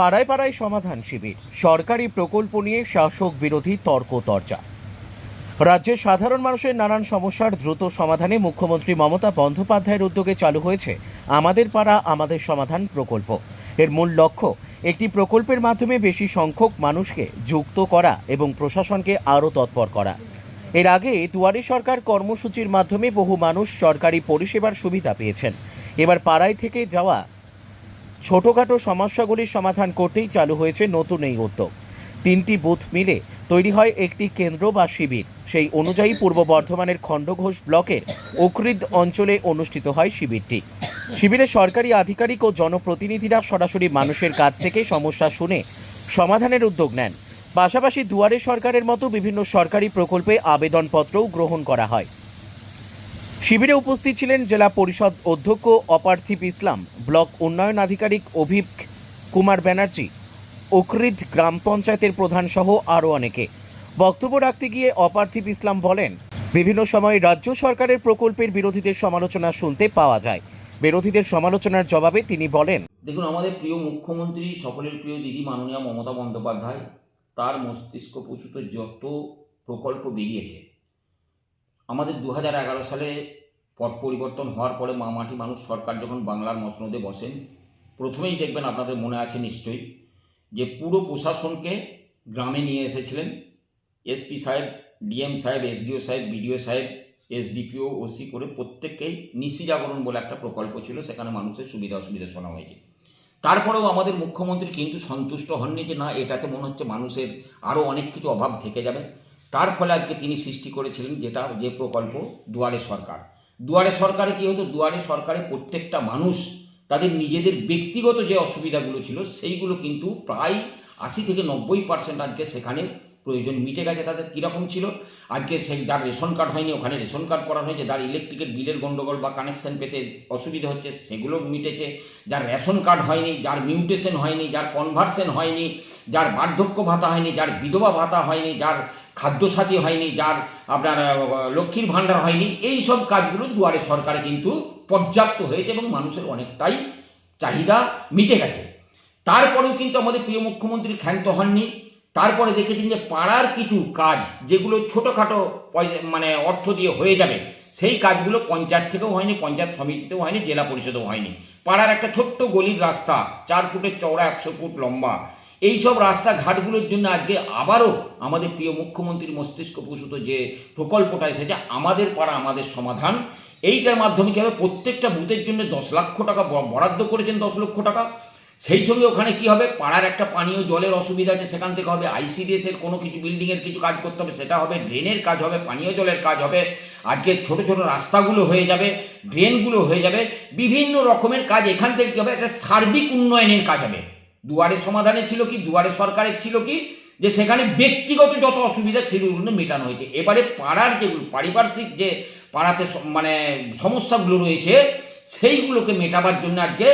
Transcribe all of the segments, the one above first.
পাড়ায় পাড়ায় সমাধান শিবির। সরকারি প্রকল্প নিয়ে শাসক বিরোধী তর্ক তর্জা রাজ্যের সাধারণ মানুষের নানান সমস্যার দ্রুত সমাধানে মুখ্যমন্ত্রী মমতা বন্দ্যোপাধ্যায়ের উদ্যোগে চালু হয়েছে আমাদের পাড়া, আমাদের সমাধান প্রকল্প। এর মূল লক্ষ্য, একটি প্রকল্পের মাধ্যমে বেশি সংখ্যক মানুষকে যুক্ত করা এবং প্রশাসনকে আরও তৎপর করা। এর আগে দুয়ারে সরকার কর্মসূচির মাধ্যমে বহু মানুষ সরকারি পরিষেবার সুবিধা পেয়েছেন। এবার পাড়ায় থেকে যাওয়া ছোটখাটো সমস্যাগুলির সমাধান করতেই চালু হয়েছে নতুন এই উদ্যোগ। তিনটি বুথ মিলে তৈরি হয় একটি কেন্দ্র বা শিবির। সেই অনুযায়ী পূর্ব বর্ধমানের খণ্ডঘোষ ব্লকের ওকরিদ অঞ্চলে অনুষ্ঠিত হয় শিবিরটি। শিবিরে সরকারি আধিকারিক ও জনপ্রতিনিধিরা সরাসরি মানুষের কাছ থেকে সমস্যা শুনে সমাধানের উদ্যোগ নেন। পাশাপাশি দুয়ারে সরকারের মতো বিভিন্ন সরকারি প্রকল্পে আবেদনপত্রও গ্রহণ করা হয়। শিবিরে উপস্থিত ছিলেন জেলা পরিষদ অধ্যক্ষ অপার্থিব ইসলাম, ব্লক উন্নয়ন আধিকারিক অভিক কুমার ব্যানার্জি ওকরিদ গ্রাম পঞ্চায়েতের প্রধান সহ আরও অনেকে। বক্তব্য রাখতে গিয়ে অপার্থিব ইসলাম বলেন, বিভিন্ন সময় রাজ্য সরকারের প্রকল্পের বিরোধীদের সমালোচনা শুনতে পাওয়া যায়। বিরোধীদের সমালোচনার জবাবে তিনি বলেন, দেখুন, আমাদের প্রিয় মুখ্যমন্ত্রী, সকলের প্রিয় দিদি মাননীয় মমতা বন্দ্যোপাধ্যায়, তার মস্তিষ্ক প্রসূত যত প্রকল্প বেরিয়েছে আমাদের দু হাজার এগারো সালে পট পরিবর্তন হওয়ার পরে মা মাটি মানুষ সরকার যখন বাংলার মসনদে বসেন, প্রথমেই দেখবেন আপনাদের মনে আছে নিশ্চয়ই যে পুরো প্রশাসনকে গ্রামে নিয়ে এসেছিলেন। এসপি সাহেব, ডিএম সাহেব, এসডিও সাহেব, বিডিও সাহেব, এসডিপিও, ওসি করে প্রত্যেককেই নিশি জাগরণ বলে একটা প্রকল্প ছিল, সেখানে মানুষের সুবিধা অসুবিধা শোনা হয়েছে। তারপরেও আমাদের মুখ্যমন্ত্রী কিন্তু সন্তুষ্ট হননি যে না, এটাতে মনে হচ্ছে মানুষের আরও অনেক কিছু অভাব থেকে যাবে। তার ফলে আজকে তিনি সৃষ্টি করেছিলেন যেটা যে প্রকল্প দুয়ারে সরকার। দুয়ারে সরকারে কী হতো? দুয়ারে সরকারে প্রত্যেকটা মানুষ তাদের নিজেদের ব্যক্তিগত যে অসুবিধাগুলো ছিল, সেইগুলো কিন্তু প্রায় আশি থেকে নব্বই পার্সেন্ট আজকে সেখানে প্রয়োজন মিটে গেছে তাদের কীরকম ছিল? আজকে সেই যার রেশন কার্ড হয়নি, ওখানে রেশন কার্ড করানো হয়েছে, যার ইলেকট্রিকের বিলের গণ্ডগোল বা কানেকশন পেতে অসুবিধা হচ্ছে, সেগুলো মিটেছে। যার রেশন কার্ড হয়নি, যার মিউটেশন হয়নি, যার কনভার্সন হয়নি, যার বার্ধক্য ভাতা হয়নি, যার বিধবা ভাতা হয়নি, যার খাদ্যসাথী হয়নি, যার আপনার লক্ষ্মীর ভাণ্ডার হয়নি, এই সব কাজগুলো দুয়ারে সরকারে কিন্তু পর্যাপ্ত হয়েছে এবং মানুষের অনেকটাই চাহিদা মিটে গেছে। তারপরেও কিন্তু আমাদের প্রিয় মুখ্যমন্ত্রী ক্ষান্ত হননি। তারপরে দেখেছেন যে পাড়ার কিছু কাজ যেগুলো ছোটোখাটো পয়সা মানে অর্থ দিয়ে হয়ে যাবে, সেই কাজগুলো পঞ্চায়েত থেকেও হয়নি, পঞ্চায়েত সমিতিতেও হয়নি, জেলা পরিষদেও হয়নি। পাড়ার একটা ছোট্ট গলির রাস্তা, চার ফুটের চওড়া, একশো ফুট লম্বা, এই সব রাস্তাঘাটগুলোর জন্য আজকে আবারও আমাদের প্রিয় মুখ্যমন্ত্রীর মস্তিষ্ক প্রসূত যে প্রকল্পটা এসেছে, আমাদের পাড়া, আমাদের সমাধান, এইটার মাধ্যমে কী হবে? প্রত্যেকটা বুথের জন্য দশ লক্ষ টাকা বরাদ্দ করেছেন দশ লক্ষ টাকা। সেই সঙ্গে ওখানে কি হবে? পাড়ার একটা পানীয় জলের অসুবিধা আছে, সেখান থেকে হবে আইসিডিএস এর কোনো কিছু বিল্ডিংয়ের কিছু কাজ করতে হবে, সেটা হবে ড্রেনের কাজ হবে, পানীয় জলের কাজ হবে। আজকে ছোট ছোট রাস্তাগুলো হয়ে যাবে ড্রেনগুলো হয়ে যাবে, বিভিন্ন রকমের কাজ, এখান থেকে কী হবে? একটা সার্বিক উন্নয়নের কাজ হবে। দুয়ারে সমাধানে ছিল কি? দুয়ারে সরকারের ছিল কি? যে সেখানে ব্যক্তিগত যত অসুবিধা, সেগুলো মেটানো হয়েছে। এবারে পাড়ার যেগুলো পারিপার্শ্বিক যে পাড়াতে মানে সমস্যাগুলো রয়েছে, সেইগুলোকে মেটাবার জন্য আজকে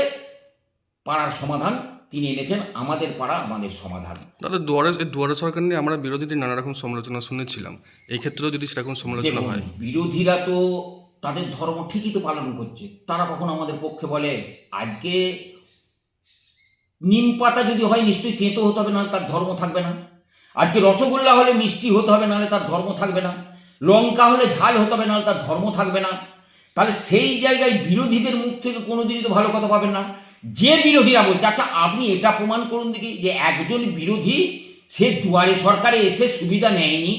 পাড়ার সমাধান তিনি এনেছেন আমাদের পাড়া আমাদের সমাধান। দাদা দুয়ারে দুয়ারে সরকার নিয়ে আমরা বিরোধীদের নানা রকম সমালোচনা শুনেছিলাম। এই ক্ষেত্রেও যদি সেরকম সমালোচনা হয়। বিরোধীরা তো তাদের ধর্ম ঠিকই তো পালন করছে। তারা কখন আমাদের পক্ষে বলে আজকে নিম পাতা যদি হয় নিশ্চয়ই তেঁতো হতে হবে নাহলে তার ধর্ম থাকবে না। আজকে রসগোল্লা হলে মিষ্টি হতে হবে নাহলে তার ধর্ম থাকবে না। লঙ্কা হলে ঝাল হতে হবে নাহলে তার ধর্ম থাকবে না। তাহলে সেই জায়গায় বিরোধীদের মুখ থেকে কোনোদিনই তো ভালো কথা পাবেন না। যে বিরোধীরা বলছে আচ্ছা আপনি এটা প্রমাণ করুন দেখি যে একজন বিরোধী, সে দুয়ারে সরকারে এসে সুবিধা নেয়নি।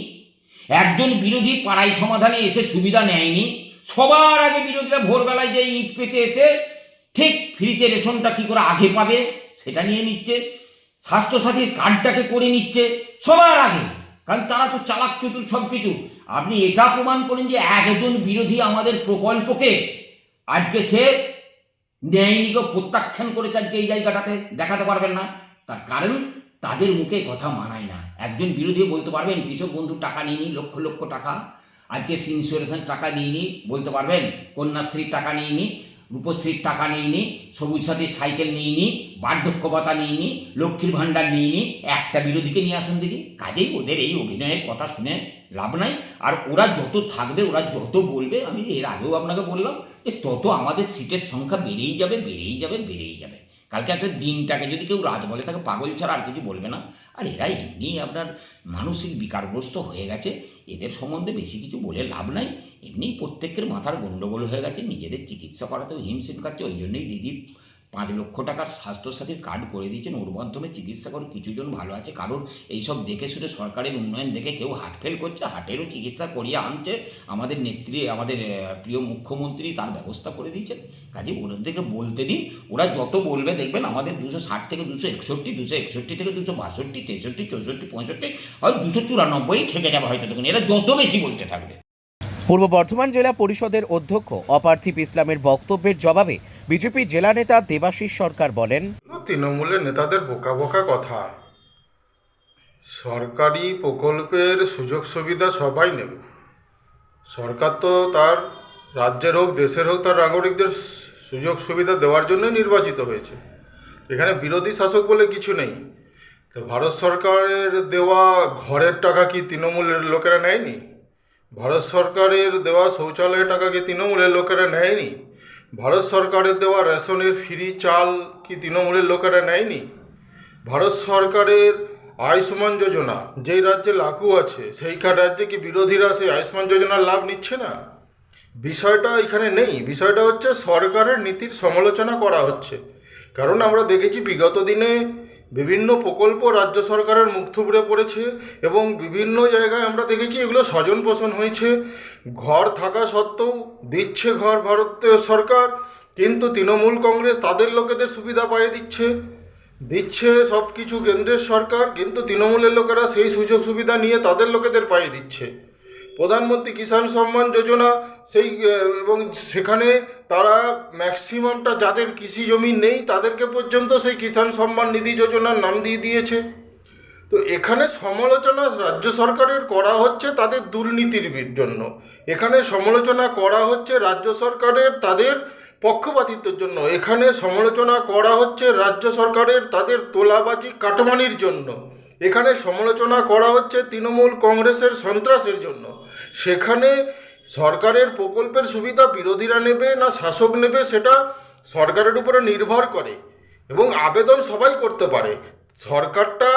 একজন বিরোধী পাড়াই সমাধানে এসে সুবিধা নেয়নি। সবার আগে বিরোধীরা ভোরবেলায় যে ইট পেতে এসে ঠিক ফ্রিতে রেশনটা কী করে আগে পাবে, সেটা নিয়ে নিচ্ছে। স্বাস্থ্যসাথীর কার্ডটাকে করে নিচ্ছে সবার আগে, কারণ তারা তো চালাক চতুর সব কিছু আপনি এটা প্রমাণ করেন যে একজন বিরোধী আমাদের প্রকল্পকে, আজকে সে ন্যায়নিক প্রত্যাখ্যান করে আজকে এই জায়গাটাতে দেখাতে পারবেন না। তার কারণ, তাদের মুখে কথা মানায় না। একজন বিরোধী বলতে পারবেন, কৃষক বন্ধু টাকা নিয়ে লক্ষ লক্ষ টাকা। আজকে ইন্স্যুরেন্সের টাকা নিয়ে বলতে পারবেন, কন্যাশ্রীর টাকা নিয়ে রূপশ্রীর টাকা নিয়ে নি সবুজ সাথীর সাইকেল নিয়ে নি বার্ধক্য ভাতা নিয়ে নি লক্ষ্মীর ভাণ্ডার নিয়ে নি একটা বিরোধীকে নিয়ে আসেন দেখি। কাজেই ওদের এই অভিনয়ের কথা শুনে লাভ নাই। আর ওরা যত থাকবে, ওরা যত বলবে, আমি এর আগেও আপনাকে বললাম যে তত আমাদের সিটের সংখ্যা বেড়েই যাবে বেড়েই যাবে বেড়েই যাবে। কালকে একটা দিনটাকে যদি কেউ রাত বলে, তাকে পাগল ছাড়া আর কিছু বলবে না। আর এরা এমনি আপনার মানসিক বিকারগ্রস্ত হয়ে গেছে, এদের সম্বন্ধে বেশি কিছু বলে লাভ নাই। এমনি প্রত্যেকের মাথার গণ্ডগোল হয়ে গেছে, নিজেদের চিকিৎসা করাতেও হিমশিম খাচ্ছে, ওই জন্যই দিদি পাঁচ লক্ষ টাকার স্বাস্থ্যসাথীর কার্ড করে দিয়েছেন। ওর মাধ্যমে চিকিৎসা করে কিছুজন ভালো আছে। কারণ এইসব দেখে শুনে সরকারের উন্নয়ন দেখে কেউ হার্ট ফেল করছে, হার্টেরও চিকিৎসা করিয়ে আনছে। আমাদের নেত্রী, আমাদের প্রিয় মুখ্যমন্ত্রী তার ব্যবস্থা করে দিয়েছেন। কাজে ওদেরকে বলতে দিন, ওরা যত বলবে দেখবেন আমাদের দুশো ষাট থেকে দুশো একষট্টি দুশো একষট্টি থেকে দুশো বাষট্টি, তেষট্টি, চৌষট্টি, পঁয়ষট্টি হয়তো দুশো চুরানব্বই থেকে যাবে হয়তো দেখুন। এরা যত বেশি বলতে থাকবে। পূর্ব বর্ধমান জেলা পরিষদের অধ্যক্ষ অপার্থিব ইসলামের বক্তব্যের জবাবে বিজেপি জেলা নেতা দেবাশিস সরকার বলেন তৃণমূলের নেতাদের বোকা বোকা কথা। সরকারি প্রকল্পের সুযোগ সুবিধা সবাই নেবে। সরকার তো তার রাজ্যের হোক, দেশের হোক, তার নাগরিকদের সুযোগ সুবিধা দেওয়ার জন্য নির্বাচিত হয়েছে। এখানে বিরোধী শাসক বলে কিছু নেই। তো ভারত সরকারের দেওয়া ঘরের টাকা কি তৃণমূলের লোকেরা নেয়নি? ভারত সরকারের দেওয়া শৌচালয়ের টাকা কি তৃণমূলের লোকেরা নেয়নি। ভারত সরকারের দেওয়া রেশনের ফ্রি চাল কি তৃণমূলের লোকেরা নেয়নি? ভারত সরকারের আয়ুষ্মান যোজনা যেই রাজ্যে লাগু আছে, সেইখান রাজ্যে কি বিরোধীরা সেই আয়ুষ্মান যোজনার লাভ নিচ্ছে না? বিষয়টা এখানে নেই। বিষয়টা হচ্ছে সরকারের নীতির সমালোচনা করা হচ্ছে। কারণ আমরা দেখেছি বিগত দিনে বিভিন্ন প্রকল্প রাজ্য সরকারের মুখ থুবড়ে পড়েছে এবং বিভিন্ন জায়গায় আমরা দেখেছি এগুলো স্বজন পোষণ হয়েছে। ঘর থাকা সত্ত্বেও দিচ্ছে ঘর ভারতীয় সরকার, কিন্তু তৃণমূল কংগ্রেস তাদের লোকেদের সুবিধা পাইয়ে দিচ্ছে। দিচ্ছে সব কিছু কেন্দ্রের সরকার, কিন্তু তৃণমূলের লোকেরা সেই সুযোগ সুবিধা নিয়ে তাদের লোকেদের পাইয়ে দিচ্ছে। প্রধানমন্ত্রী কিষাণ সম্মান যোজনা, সেই, এবং সেখানে তারা ম্যাক্সিমামটা যাদের কৃষি জমি নেই তাদেরকে পর্যন্ত সেই কিষাণ সম্মান নিধি যোজনার নাম দিয়ে দিয়েছে। তো এখানে সমালোচনা রাজ্য সরকারের করা হচ্ছে তাদের দুর্নীতির জন্য। এখানে সমালোচনা করা হচ্ছে রাজ্য সরকারের তাদের পক্ষপাতিত্বের জন্য। এখানে সমালোচনা করা হচ্ছে রাজ্য সরকারের তাদের তোলাবাজি কাটমানির জন্য। এখানে সমালোচনা করা হচ্ছে তৃণমূল কংগ্রেসের সন্ত্রাসের জন্য। সেখানে সরকারের প্রকল্পের সুবিধা বিরোধীরা নেবে না শাসক নেবে সেটা সরকারের উপরে নির্ভর করে এবং আবেদন সবাই করতে পারে। সরকারটা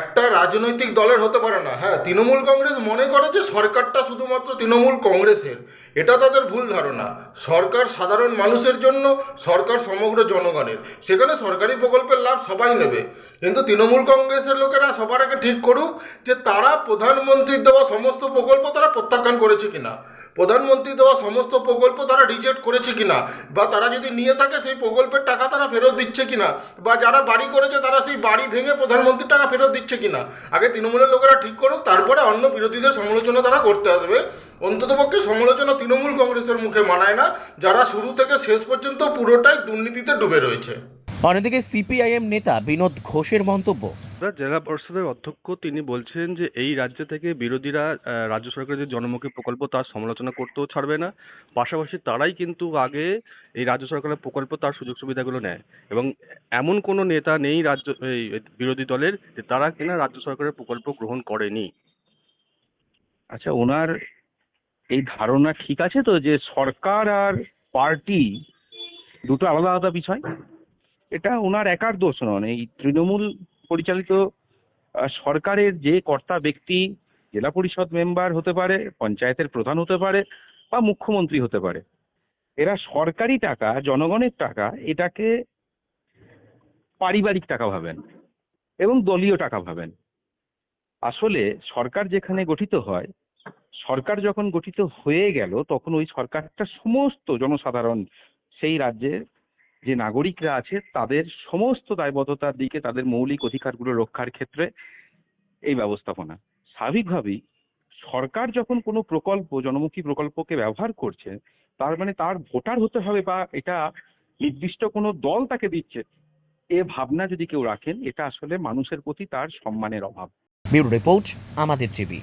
একটা রাজনৈতিক দলের হতে পারে না। হ্যাঁ তৃণমূল কংগ্রেস মনে করে যে সরকারটা শুধুমাত্র তৃণমূল কংগ্রেসের। এটা তাদের ভুল ধারণা। সরকার সাধারণ মানুষের জন্য, সরকার সমগ্র জনগণের। সেখানে সরকারি প্রকল্পের লাভ সবাই নেবে। কিন্তু তৃণমূল কংগ্রেসের লোকেরা সবার আগে ঠিক করুক যে তারা প্রধানমন্ত্রীর দেওয়া সমস্ত প্রকল্প তারা প্রত্যাখ্যান করেছে কিনা। প্রধানমন্ত্রী দেওয়া সমস্ত প্রকল্প তারা রিজেক্ট করেছে কিনা? বা তারা যদি নিয়ে থাকে, সেই প্রকল্পের টাকা তারা ফেরত দিচ্ছে কিনা? বা যারা বাড়ি করেছে, তারা সেই বাড়ি ভেঙে প্রধানমন্ত্রীর টাকা ফেরত দিচ্ছে কিনা? আগে তৃণমূলের লোকেরা ঠিক করুক, তারপরে অন্য বিরোধীদের সমালোচনা তারা করতে আসবে। অন্ততপক্ষে সমালোচনা তৃণমূল কংগ্রেসের মুখে মানায় না। যারা শুরু থেকে শেষ পর্যন্ত পুরোটাই দুর্নীতিতে ডুবে রয়েছে। অন্যদিকে সিপিআইএম নেতা বিনোদ ঘোষের মন্তব্য স্যার, জেলা পরিষদের অধ্যক্ষ। তিনি বলছেন যে এই রাজ্য থেকে বিরোধীরা রাজ্য সরকারের যে জনমুখী প্রকল্প তার সমালোচনা করতেও ছাড়বে না। পাশাপাশি তারাই কিন্তু আগে এই রাজ্য সরকারের প্রকল্প তার সুযোগ সুবিধাগুলো নেয়। এবং এমন কোনো নেতা নেই রাজ্য এই বিরোধী দলের যে তারা কিনা রাজ্য সরকারের প্রকল্প গ্রহণ করেনি। আচ্ছা ওনার এই ধারণা ঠিক আছে তো যে সরকার আর পার্টি দুটো আলাদা আলাদা বিষয়? এটা ওনার একার দোষ নয় এই তৃণমূল পরিচালিত সরকারের যে কর্তা ব্যক্তি জেলা পরিষদ মেম্বার হতে পারে, পঞ্চায়েতের প্রধান হতে পারে বা মুখ্যমন্ত্রী হতে পারে, এরা সরকারি টাকা, জনগণের টাকা, এটাকে পারিবারিক টাকা ভাবেন এবং দলীয় টাকা ভাবেন। আসলে সরকার যেখানে গঠিত হয়, সরকার যখন গঠিত হয়ে গেল, তখন ওই সরকারটা সমস্ত জনসাধারণ সেই রাজ্যের যে নাগরিকরা আছে, তাদের সমস্ত দায়বদ্ধতার দিকে তাদের মৌলিক অধিকারগুলো রক্ষার ক্ষেত্রে এই ব্যবস্থাপনা। স্বাভাবিকভাবেই সরকার যখন কোনো প্রকল্প, জনমুখী প্রকল্পকে ব্যবহার করছে, তার মানে তার ভোটার হতে হবে বা এটা নির্দিষ্ট কোনো দল তাকে দিচ্ছে, এ ভাবনা যদি কেউ রাখেন, এটা আসলে মানুষের প্রতি তার সম্মানের অভাব। রিপোর্ট, আমাদের টিভি।